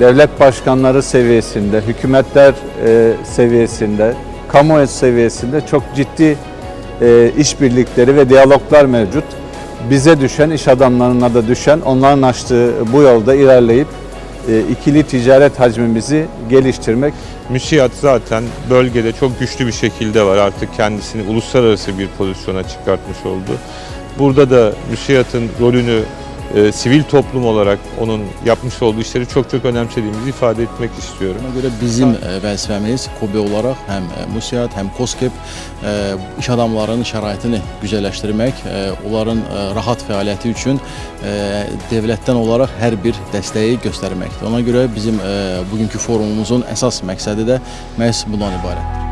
devlet başkanları seviyesinde, hükümetler e, seviyesinde, kamuoyu seviyesinde çok ciddi e, işbirlikleri ve diyaloglar mevcut. Bize düşen, iş adamlarına da düşen onların açtığı bu yolda ilerleyip e, ikili ticaret hacmimizi geliştirmek. MÜSİAD zaten bölgede çok güçlü bir şekilde var. Artık kendisini uluslararası bir pozisyona çıkartmış oldu. Burada da MÜSİAD'ın rolünü e, sivil toplum olarak onun yapmış olduğu işleri çok çok önemsediğimizi ifade etmek istiyorum. Ona göre bizim e, KOBE olaraq həm e, MUSIAD, həm e, iş adamlarının şəraitini güzəlləşdirmək, e, onların e, rahat fəaliyyəti üçün e, dövlətdən olaraq hər bir dəstəyi göstərməkdir. Ona görə bizim e, bugünkü forumumuzun əsas məqsədi də məhz bundan ibarətdir.